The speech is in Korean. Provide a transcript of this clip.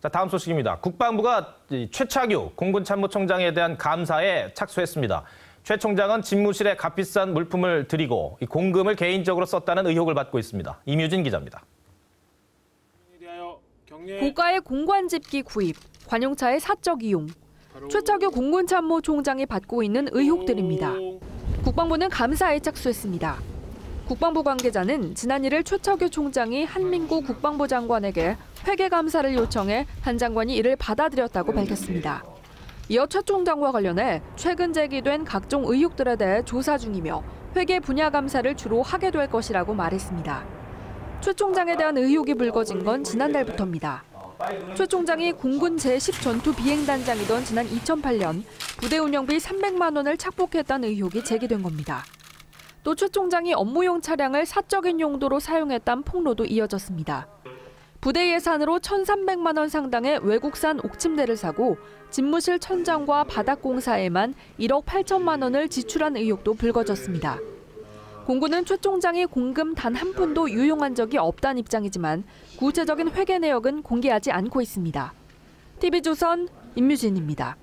자, 다음 소식입니다. 국방부가 최차규 공군 참모총장에 대한 감사에 착수했습니다. 최 총장은 집무실에 값비싼 물품을 들이고 공금을 개인적으로 썼다는 의혹을 받고 있습니다. 이뮤진 기자입니다. 고가의 공관집기 구입, 관용차의 사적 이용, 최차규 공군참모총장이 받고 있는 의혹들입니다. 국방부는 감사에 착수했습니다. 국방부 관계자는 지난 1일 최차규 총장이 한민구 국방부 장관에게 회계 감사를 요청해 한 장관이 이를 받아들였다고 밝혔습니다. 이어 최 총장과 관련해 최근 제기된 각종 의혹들에 대해 조사 중이며 회계 분야 감사를 주로 하게 될 것이라고 말했습니다. 최 총장에 대한 의혹이 불거진 건 지난달부터입니다. 최 총장이 공군 제10 전투 비행단장이던 지난 2008년 부대 운영비 300만 원을 착복했다는 의혹이 제기된 겁니다. 또 최 총장이 업무용 차량을 사적인 용도로 사용했다는 폭로도 이어졌습니다. 부대 예산으로 1,300만 원 상당의 외국산 옥침대를 사고 집무실 천장과 바닥 공사에만 1억 8천만 원을 지출한 의혹도 불거졌습니다. 공군은 최 총장이 공금 단 한 푼도 유용한 적이 없다는 입장이지만 구체적인 회계 내역은 공개하지 않고 있습니다. TV조선 임유진입니다.